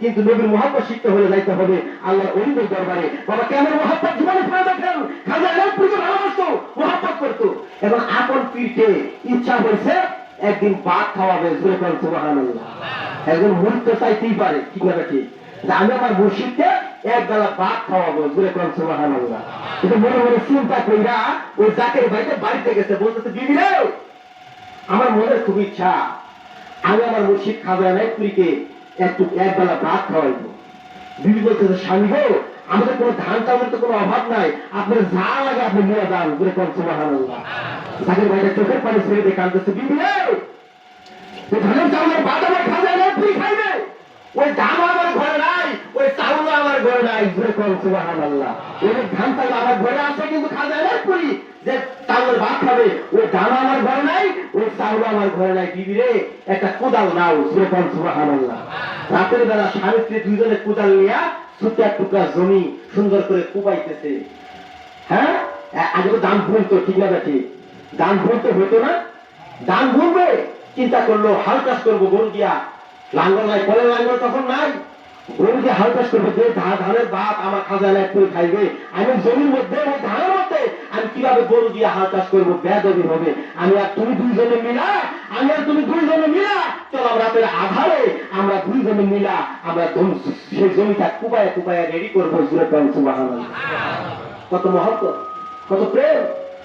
কিন্তু নবীর মহাব্বত শিখতে হলে যাইতে হবে আল্লাহ অলিদের দরবারে। বাবা, কেমন মহাব্বত? জীবনে ফেলে দেখেন খাজা এলাপুরকে ভালোবাসতো, মহাব্বত করতো। এবং আপন পীরকে ইচ্ছা হয়েছে একদিন ভাত খাওয়াবে জুড়ে করেন সুবহানাল্লাহ। একজন মরতে চাইতেই পারে, ঠিক না ঠিক আমি আমার মুর্শিদকে এক বেলা ভাত খাওয়াবো জুড়ে করেন সুবহানাল্লাহ। কিন্তু মনে মনে চিন্তা কইরা ওই জাকের বাড়িতে বাড়িতে গেছে, বলতেছে দিদি রে, আমার মনের খুব ইচ্ছা। আমি আমার মুর্শিদ খাজা নাইপুরিকে একটু একবেলা ভাত খাওয়াইব। বিবি বলতেছে স্বামী গো আমাদের কোনো ধান চাউলের তো কোনো অভাব নাই। আপনার যা লাগে আপনি নিয়ে যান। বলে কোন, সুবহানাল্লাহ। তাকে বাড়িতে চোখের পানি ছেড়ে দিয়ে কাঁদতেছে বিবি ধানের চাউলের আমার খাজা নাইপুরি খাইবে? ওই ধান আমার ঘরে নাই। আমার ঘরে নাই জুড়ে কোন সুবহানাল্লাহ। ওই ধান আমার ঘরে কিন্তু খাজা নাইপুরি যে ভাত খাবে, ওই ধান আমার ঘরে নাই, ওই আমার ঘরে নাই। বিবি রে, একটা কোদাল নাও জুড়ে কোন সুবহানাল্লাহ। রাতের বেলা স্বামী স্ত্রী দুইজনে কোদাল নিয়া এক টুকরা জমি সুন্দর করে কুপাইতেছে হ্যাঁ? আগে তো দান ভুলতো, ঠিক না ঠিক দান ভুলতে হতো না? দান ভুলবে? চিন্তা করল, হাল চাষ করব গরু দিয়া লাঙ্গল নাই কলে লাঙ্গল তখন নাই। দিয়ে হাল চাষ করব যে ধানের বাপ আমার খাজা নাই করে খাইবে আমি জমির মধ্যে, ওই ধানের মধ্যে আমি কীভাবে গরু দিয়ে হাল চাষ করব? বেদবি হবে। আমি আর তুমি দুইজনে মিলা, আমি আর তুমি দুইজনে মিলা, চলো রাতের আধারে আমরা দুইজনে মিলা আমরা সেই জমিটা কুপায় কুপায় রেডি করব জুড়ে সুবহানাল্লাহ। কত মহত্ব, কত প্রেম,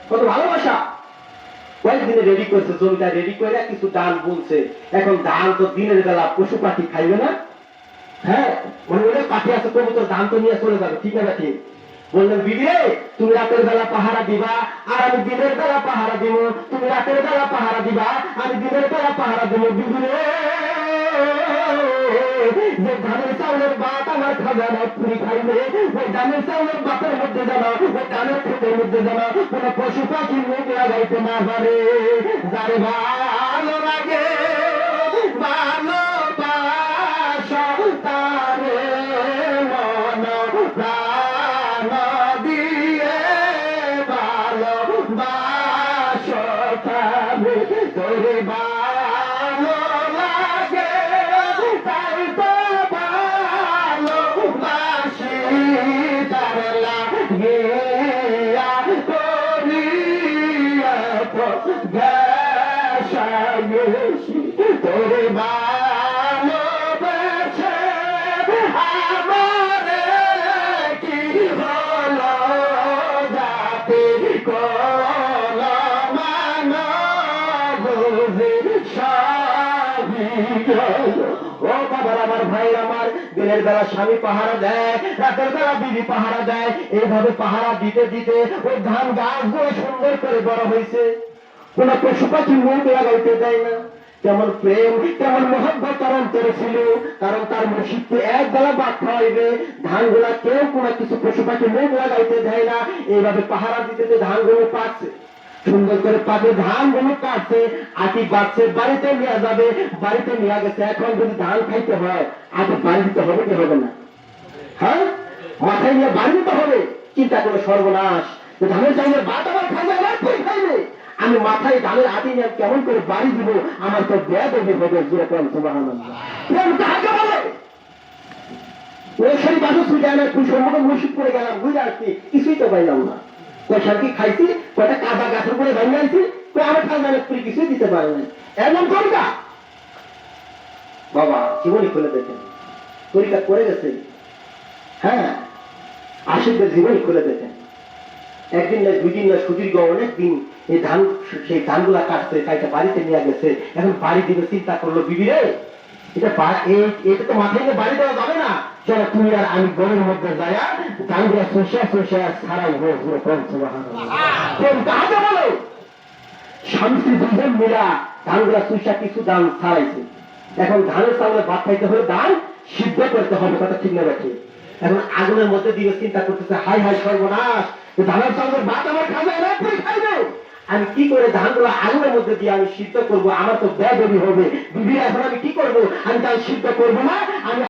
কত ভালোবাসা। কয়েকদিনে রেডি করছে জমিটা রেডি করে কিছু দান বলছে। এখন ধান তো দিনের বেলা পশু পাখি খাইবে না। হ্যাঁ মনে মনে পাখি আছে তবু তো ধান তো নিয়ে চলে যাবে। ঠিক আছে ঠিক। বললেন বিবি রে, তুমি রাতের বেলা পাহারা দিবা আর আমি দিনের বেলা পাহারা দিব তুমি রাতের বেলা পাহারা দিবা আমি দিনের বেলা পাহারা দিব বিবি রে পশু না ভালো লাগে ভালো তোরে ভালো লাগে তাই তো ভালো বাসি তার লাগে করিয়া গেছি তোরে ভালোবেসে আমারে কি হলো যাতে কলমান ও কোন মুখ লাগাইতে দেয় না। প্রেম, কেমন মহব্বত তার অন্তরে কারণ তার মুর্শিদকে এক বেলা বাদ খাওয়াইবে। ধানগুলা কেউ কোনো কিছু পশু পাখি মুখ লাগাইতে দেয় না। এইভাবে পাহারা দিতে ধানগুলো পাচ্ছে সুন্দর করে পাবে, ধানগুলো কাটছে, আটি বাচ্চে বাড়িতে নিয়ে যাবে, বাড়িতে নিয়ে গেছে। এখন যদি ধান খাইতে হয় আগে বাড়ি দিতে হবে কি হবে না? হ্যাঁ? মাথায় নিয়ে বাড়ি দিতে হবে, চিন্তা করে সর্বনাশ। ধানের চাইলে বাদ আমার খাইবে আমার কই খাইবে। আমি মাথায় ধানের আটি নিয়ে কেমন করে বাড়ি দিব, আমার তো দেয়া দেবে হবে জুড়ে কম সুবহানাল্লাহ। প্রেম কাকে বলে? সেই বাসু ছুটে খুব সম্মুখে করে গেলাম, বুঝে আসছি, কিছুই তো পাইলাম না। কয়টা কি খাইছি? কয়টা কাদা গাছের উপরে আনছি কই আমার খাজা পুরি কিছুই দিতে পারে না এমন করবা বাবা জীবনই খুলে দেখেন পরীক্ষা করে গেছে হ্যাঁ আশিকদের জীবনই খুলে দেখেন একদিন না দুই দিন না সুদীর্ঘ অনেক দিন এই ধান সেই ধানগুলা কাটছে কাইটা বাড়িতে নিয়ে গেছে এখন বাড়ি দিবে চিন্তা করল বিবি রে এটা এটা তো মাথায় বাড়ি দেওয়া যাবে না চলো তুমি আর আমি গরের মধ্যে যাই ধানগুলা শসে শসে ছাড়াই হয়ে ঘুরে স্ত্রী দুজন মিলা ধানগুলা সুসা কিছু ধান ছাড়াইছে। এখন ধানের চাউলে ভাত খাইতে হলে ধান সিদ্ধ করতে হবে, কথা ঠিক না রাখি এখন আগুনের মধ্যে দিয়ে চিন্তা করতেছে হাই হাই সর্বনাশ ধানের চাউলের ভাত আমার খাবে খাইবে? আমি কি করে ধানগুলো আগুনের মধ্যে দিয়ে আমি সিদ্ধ করব? আমার তো ব্যয় হবে। বিবি এখন আমি কি করব? আমি তাই সিদ্ধ করব না, আমি